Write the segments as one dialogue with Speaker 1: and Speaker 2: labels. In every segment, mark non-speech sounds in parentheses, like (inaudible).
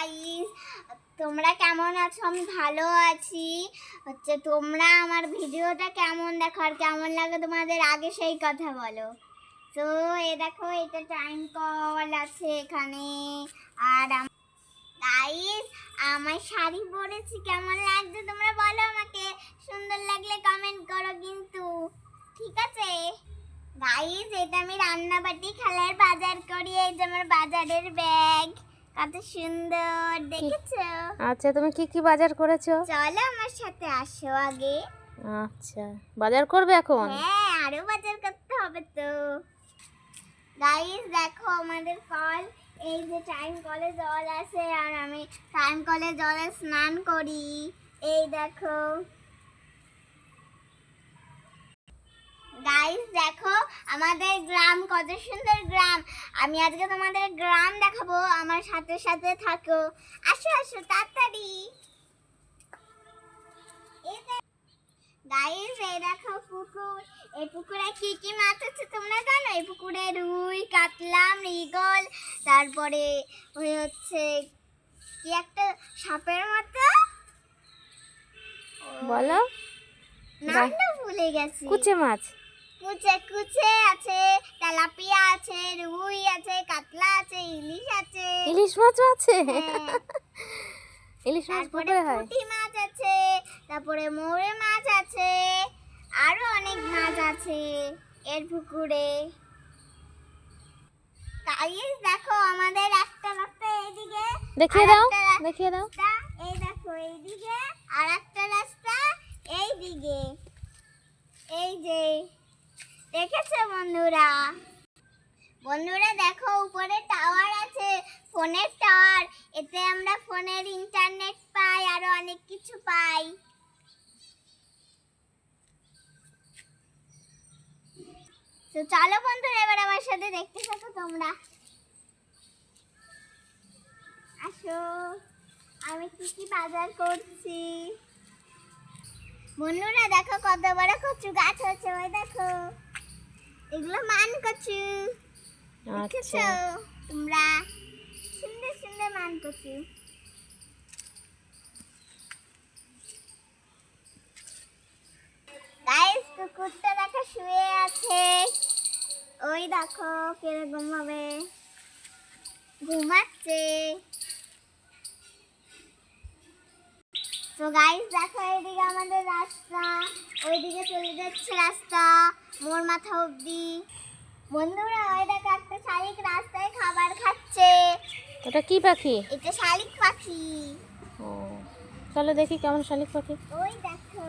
Speaker 1: Guys তোমরা কেমন আছো? আমি ভালো আছি। হচ্ছে তোমরা আমার ভিডিওটা কেমন দেখো আর কেমন লাগে তোমাদের আগে সেই কথা বলো। তো এ দেখো, এটা টাইম কল আছে এখানে। আর গাইস আমার শাড়ি পরেছি। কেমন লাগছে তোমরা বলো আমাকে? সুন্দর লাগলে কমেন্ট করো কিন্তু। ঠিক আছে? গাইস এটা আমি রান্নাবাটি, খেলার বাজার করি। এই যে আমার বাজারের ব্যাগ কত সুন্দর দেখেছ?
Speaker 2: আচ্ছা তুমি কি কি বাজার করেছ?
Speaker 1: চলো আমার সাথে আসো আগে।
Speaker 2: আচ্ছা বাজার করবে এখন?
Speaker 1: হ্যাঁ আরও বাজার করতে হবে তো। গাইস দেখো আমাদের কল এই যে টাইম কলে জল আছে আর আমি টাইম কলে জলে স্নান করি। এই দেখো গাইস দেখো আমাদের গ্রাম কত সুন্দর গ্রাম। আমি আজকে তোমাদের গ্রাম দেখাবো আমার সাথে সাথে থাকো। আসো আসো তাড়াতাড়ি। গাইস এই দেখো পুকুর। এই পুকুরে কি কি মাছ আছে তোমরা জানো? এই পুকুরে রুই কাতলা মৃগল তারপরে ওই হচ্ছে কি একটা সাপের মতো?
Speaker 2: বলো।
Speaker 1: নামটা ভুলে গেছি।
Speaker 2: কুচে মাছ।
Speaker 1: কুচে কুচে আছে তেলাপিয়া আছে রুই আছে কাতলা আছে ইলিশ আছে।
Speaker 2: ইলিশ মাছও আছে?
Speaker 1: হ্যাঁ। (laughs)
Speaker 2: ইলিশ মাছ পুকুরে হয়?
Speaker 1: পুঁটি মাছ আছে তারপরে মোরে মাছ আছে আরও অনেক মাছ আছে এর পুকুরে। গাইস দেখো আমাদের একটা রাস্তা এইদিকে
Speaker 2: দেখিয়ে দাও দেখিয়ে দাও।
Speaker 1: এই দেখো এইদিকে আর একটা রাস্তা এইদিকে। এই যে দেখেছ বন্ধুরা? বন্ধুরা দেখো, উপরে টাওয়ার আছে, ফোনের টাওয়ার এতে আমরা ফোনের ইন্টারনেট পাই, আরও অনেক কিছু পাই। তো চলো বন্ধুরা, এবার আমার সাথে দেখতে থাকো তোমরা। আসো, আমি কি কি বাজার করছি। বন্ধুরা দেখো কত বড় কচু গাছ হচ্ছে ওই দেখো। এগুলো মান কচু দেখেছ?
Speaker 2: আচ্ছা।
Speaker 1: তোমরা সুন্দর সুন্দর মান কচু গাইস কুকুরটা দেখো শুয়ে আছে। ওই দেখো কীরকম ভাবে ঘুমাচ্ছে। তো গাইস দেখো এইদিকে আমাদের রাস্তা ওইদিকে চলে যাচ্ছে রাস্তা মোর মাথা অবধি। বন্ধুরা ওই দেখো একটা শালিক রাস্তায় খাবার খাচ্ছে।
Speaker 2: ওটা কি পাখি?
Speaker 1: এটা শালিক পাখি।
Speaker 2: ও চলো দেখি কেমন শালিক পাখি।
Speaker 1: ওই দেখো।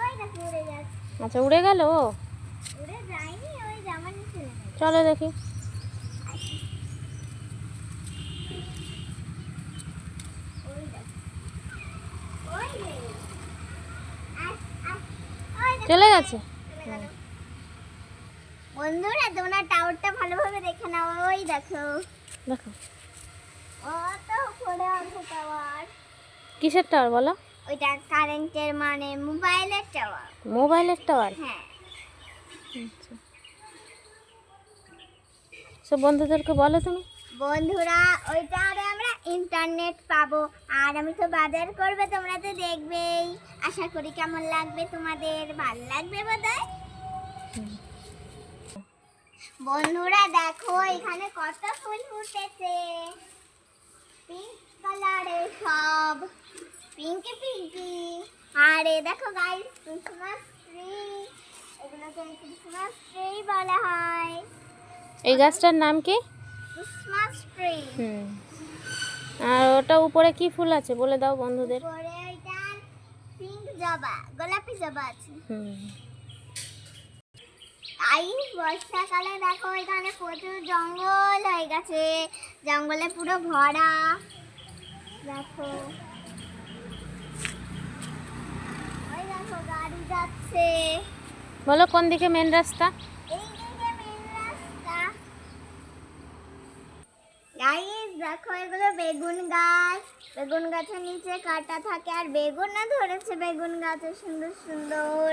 Speaker 1: ওই দেখো উড়ে যাচ্ছে।
Speaker 2: আচ্ছা উড়ে গেল ও।
Speaker 1: উড়ে যায়নি ওই জামার নিচে
Speaker 2: চলো দেখি
Speaker 1: ওই দেখো ওই রে আস আস ওই দেখো
Speaker 2: চলে গেছে?
Speaker 1: বন্ধুরা তোমরা টাওয়ারটা ভালোভাবে দেখে নাও। ওই দেখো।
Speaker 2: দেখো।
Speaker 1: টাওয়ার
Speaker 2: কিসের টাওয়ার বলো?
Speaker 1: ওইটা কারেন্টের মানে মোবাইলের টাওয়ার
Speaker 2: মোবাইলের টাওয়ার
Speaker 1: হ্যাঁ।
Speaker 2: আচ্ছা। সব বন্ধুদেরকে বলো তুমি।
Speaker 1: বন্ধুরা ওইটারে আমরা ইন্টারনেট পাবো। আর আমি তো বাজার করবে তোমরা তো দেখবেই। আশা করি কেমন লাগবে তোমাদের? ভালো লাগবে বোধহয়? বন্ধুরা দেখো এখানে কত ফুল ফুটেছে। পিঙ্ক কালারের সব। পিঙ্কি পিঙ্কি আর এ দেখো গাইস ক্রিসমাস ট্রি এগুলোকে ক্রিসমাস ট্রি বলা হয়।
Speaker 2: এই গাছটার নাম কি?
Speaker 1: ক্রিসমাস ট্রি
Speaker 2: হুম। আর ওটা উপরে কি ফুল আছে বলে দাও বন্ধুদের।
Speaker 1: পিঙ্ক জবা গোলাপি জবা আছে। তাই বর্ষাকালে দেখো এখানে প্রচুর জঙ্গল হয়ে গেছে। জঙ্গলে পুরো ভরা। দেখো। ওই দেখো গাড়ি যাচ্ছে।
Speaker 2: বলো কোন দিকে মেন রাস্তা?
Speaker 1: বেগুন গাছের নিচে কাটা থাকে আর বেগুন না ধরেছে বেগুন গাছে সুন্দর সুন্দর।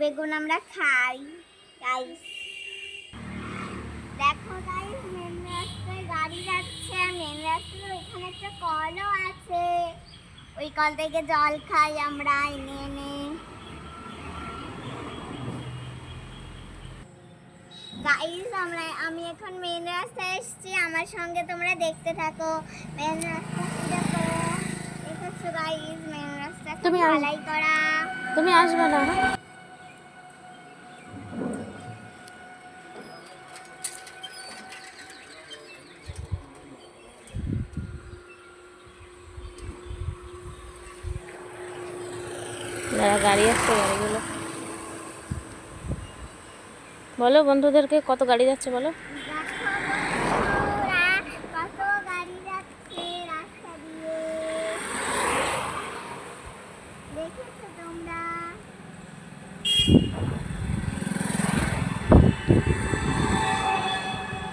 Speaker 1: বেগুন আমরা খাই গাইস দেখো গাইস মেন রাস্তায় গাড়ি যাচ্ছে, আর মেন রাস্তার ওইখানে একটা কলও আছে। ওই কল থেকে জল খাই আমরা এনে এনে গাইস আমরা আমি এখন মেন রাস্তায় এসেছি। আমার সঙ্গে তোমরা দেখতে থাকো। মেন রাস্তা দেখো? দেখেছ গাইস মেন রাস্তা
Speaker 2: তুমি
Speaker 1: ঢালাই করা।
Speaker 2: তুমি আসবে না গাড়ি আসছে গাড়িগুলো বলো বন্ধুদেরকে কত গাড়ি যাচ্ছে বলো?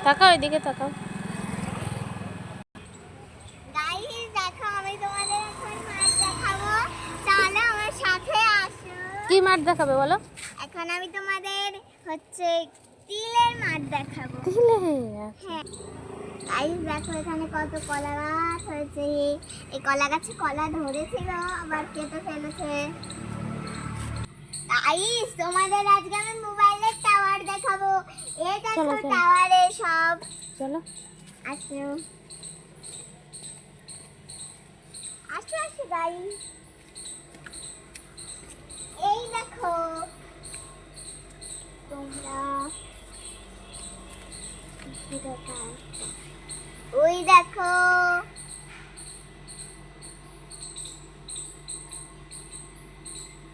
Speaker 2: তাকাও এদিকে তাকাও। কি মাঠ দেখাবে বলো?
Speaker 1: এখন আমি তোমাদের হচ্ছে তিলের মাঠ দেখাবো।
Speaker 2: দিলে
Speaker 1: হ্যাঁ। গাইস দেখো এখানে কত কলা গাছ হয়েছে। এই কলা গাছে কলা ধরেছিল আবার কেটে ফেলেছে। গাইস তোমাদের আজকে আমি মোবাইলের টাওয়ার দেখাবো। এই দেখো। টাওয়ারে সব
Speaker 2: চলো।
Speaker 1: আসো আসো আসো গাইস এই দেখো। তোমরা ওই দেখো।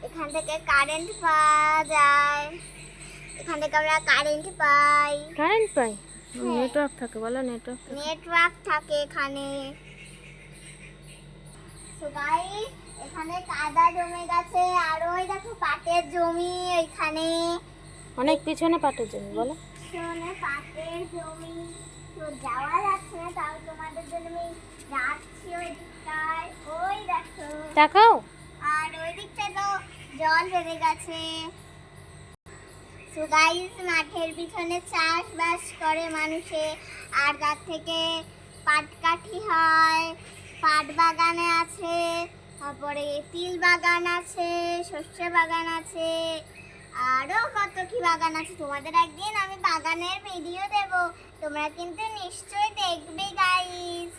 Speaker 1: এখান থেকে কারেন্ট পাওয়া যায়। এখান থেকে আমরা কারেন্ট পাই।
Speaker 2: কারেন্ট পাই?
Speaker 1: হ্যাঁ।
Speaker 2: নেটওয়ার্ক থাকে বলো নেটওয়ার্ক
Speaker 1: নেটওয়ার্ক থাকে এখানে। So guys, এখানে কাদা জমে গেছে। আর ওই দেখো পাটের জমি ওইখানে
Speaker 2: অনেক পিছনে পাটের জন্য বলো।
Speaker 1: পিছনে পাটের জমি তো যাওয়া যাচ্ছে না তাও তোমাদের জন্য আমি যাচ্ছি ওই দিকটায়। ওই দেখো।
Speaker 2: তাকাও।
Speaker 1: আর ওই দিকটায় তো জল বেড়ে গেছে। তো গাইস মাঠের পিছনে চাষবাস করে মানুষে। আর তার থেকে পাট কাঠি হয় পাট বাগানে আছে। তারপরে তিল বাগান আছে শস্য বাগান আছে। আরও কত কি বাগান আছে তোমাদের একদিন আমি বাগানের ভিডিও দেব। তোমরা কিন্তু নিশ্চয়ই দেখবে গাইস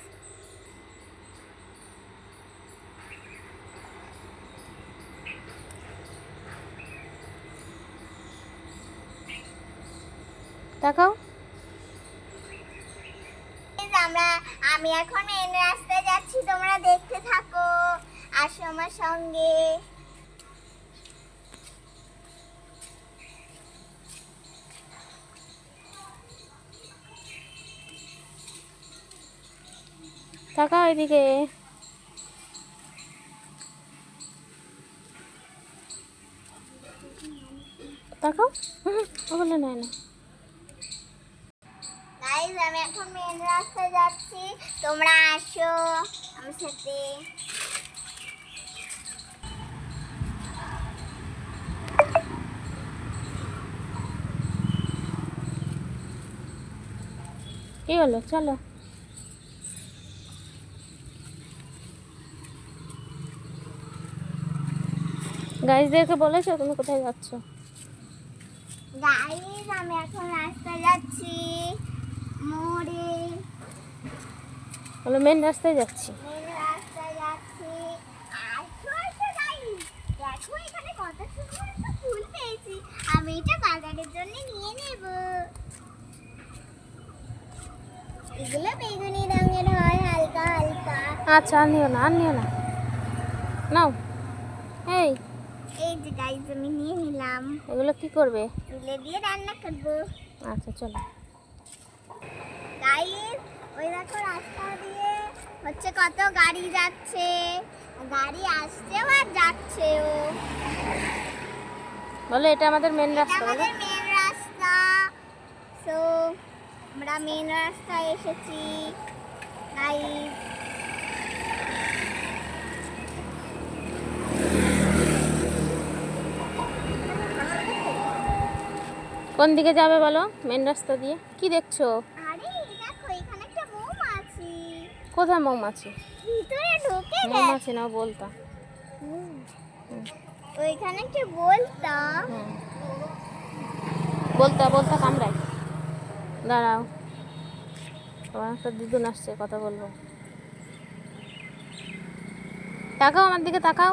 Speaker 2: তাকাও
Speaker 1: আমরা আমি এখন মেন রাস্তায় যাচ্ছি তোমরা দেখতে থাকো। আসো আমার সঙ্গে।
Speaker 2: তাকাও এদিকে তাকাও হুম, নেয় না
Speaker 1: আমি এখন মেন রাস্তায় যাচ্ছি তোমরা আসো আমার সাথে
Speaker 2: কি হলো চলো গাইজদেরকে বলেছ তুমি কোথায় যাচ্ছ?
Speaker 1: গাইজ আমি এখন রাস্তায় যাচ্ছি। মোড়ে।
Speaker 2: বলো মেন রাস্তায় যাচ্ছি।
Speaker 1: মেন রাস্তায় যাচ্ছি। আসো গাইজ দেখো এখানে কত সুন্দর একটা ফুল পেয়েছি। আমি এটা বাগানের জন্য নিয়ে নেব। এগুলো বেগুনি রঙের হয় হালকা হালকা।
Speaker 2: আচ্ছা নিও না নিও না। নাও। এই
Speaker 1: যে গাইজ আমি নিয়ে নিলাম।
Speaker 2: এগুলো কি করবে?
Speaker 1: তুলে দিয়ে রান্না করব।
Speaker 2: আচ্ছা চলো।
Speaker 1: গাইজ ওই দেখো রাস্তা দিয়ে হচ্ছে কত গাড়ি যাচ্ছে। গাড়ি আসছেও আর যাচ্ছেও।
Speaker 2: বলো এটা আমাদের মেন রাস্তা
Speaker 1: আমাদের মেন রাস্তা। সো আমরা মেন রাস্তায় এসেছি। গাইজ
Speaker 2: কোন দিকে যাবে বলো? মেন রাস্তা দিয়ে। কি দেখছ? কোথায় মৌমাছি? মৌমাছি না বলতাম
Speaker 1: ওইখানে কি বলতাম
Speaker 2: বলতা বলতা কামড়াই দাঁড়াও। আমার একটা দিদুন আসছে কথা বলব। তাকাও আমার দিকে তাকাও।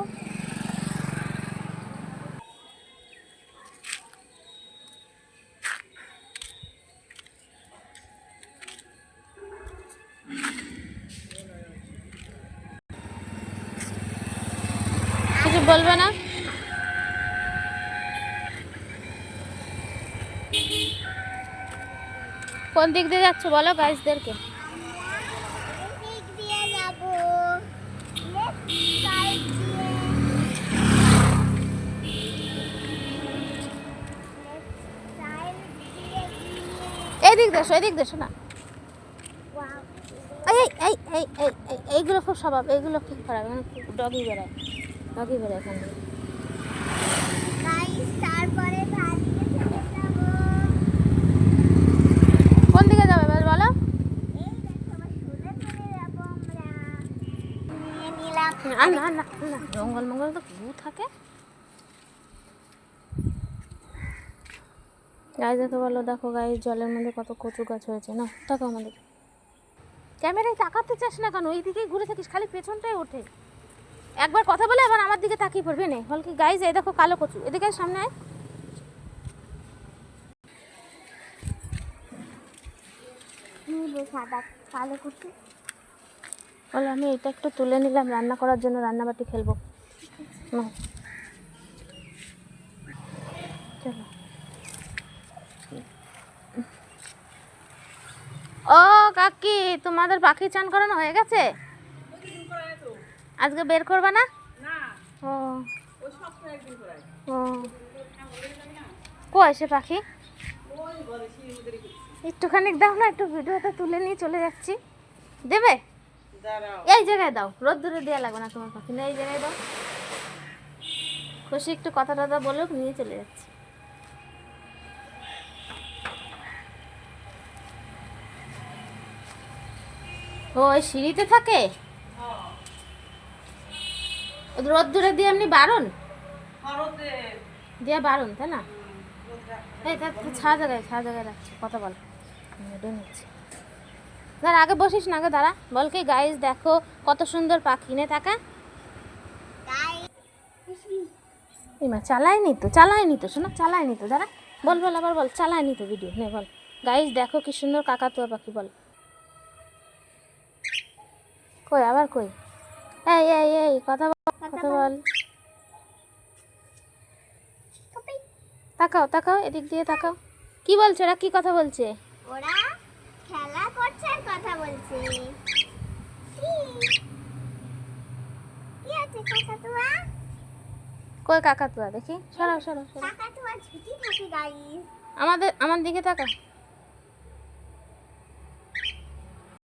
Speaker 2: বলবে না? কোন দিক দিয়ে যাচ্ছ বলো গাইসদেরকে
Speaker 1: দিক দিয়ে যাব লেফট সাইড দিয়ে লেফট সাইড দিয়ে গিয়ে
Speaker 2: এই দিক দেশো এই দিক দেশো না। এই এই এই এই এই এই, এইগুলো খুব স্বভাব, এইগুলো খুব খারাপ ডগি বেড়ায়। ডগি বেড়ায় এখানে?
Speaker 1: তারপরে
Speaker 2: কোন দিকে যাবে বলো? জঙ্গল মঙ্গল তো গু থাকে। গাছ দেখে বলো দেখো গাই জলের মধ্যে কত কচু গাছ হয়েছে না? দেখো আমাদের। ক্যামেরায় তাকাতে চাস না কেন? ওই দিকেই ঘুরে থাকিস খালি পেছনটাই ওঠে। একবার কথা বলে আবার আমার দিকে তাকিয়ে পড়বে নে। বল কি গাইজ এই দেখো কালো কচু। এদিকে সামনে আয়।
Speaker 1: কালো কুচি।
Speaker 2: বলো আমি এটা একটু তুলে নিলাম রান্না করার জন্য রান্নাবাটি খেলব। চলো। ও কাকি তোমাদের পাখি চান করানো হয়ে গেছে? আজকে বের করবে না? ও। ও কই সে পাখি? একটুখানি দাও না একটু ভিডিওটা তুলে নিয়ে চলে যাচ্ছি। দেবে? এই জায়গায় দাও রোদ দূরে দেওয়া লাগবে না তোমার পাখি। না এই জায়গায় দাও। খুশি একটু কথা টথা বলুক নিয়ে চলে যাচ্ছি। ও ওই সিঁড়িতে থাকে? ও রোদ দূরে দিয়ে এমনি বারণ? দিয়ে বারণ তাই না? এই তা ছা জায়গায় ছা জায়গায় রাখছি কথা বল। নিচ্ছি। দাঁড়া আগে বসিস না আগে দাঁড়া। বল কি গাইস দেখো কত সুন্দর পাখি। নে
Speaker 1: গাইস
Speaker 2: এমা চালায়নি তো চালায়নি তো শোনা চালায়নি তো দাঁড়া। বল বল আবার বল চালায়নি তো ভিডিও নে বল। গাইস দেখো কি সুন্দর কাকাতুয়া পাখি বল। কই আবার কই? এই এই এই কথা কথা বল তাকাও তাকাও এদিক দিয়ে তাকাও। কি বলছে ওরা? কি কথা বলছে?
Speaker 1: ওরা খেলা করছে আর কথা বলছে। কি? কি আছে কাকাতুয়া?
Speaker 2: কই কাকাতুয়া? দেখি। সরাও সরাও সরাও।
Speaker 1: কাকাতুয়া ছুটি থাকে গাইস
Speaker 2: আমাদের আমার দিকে তাকা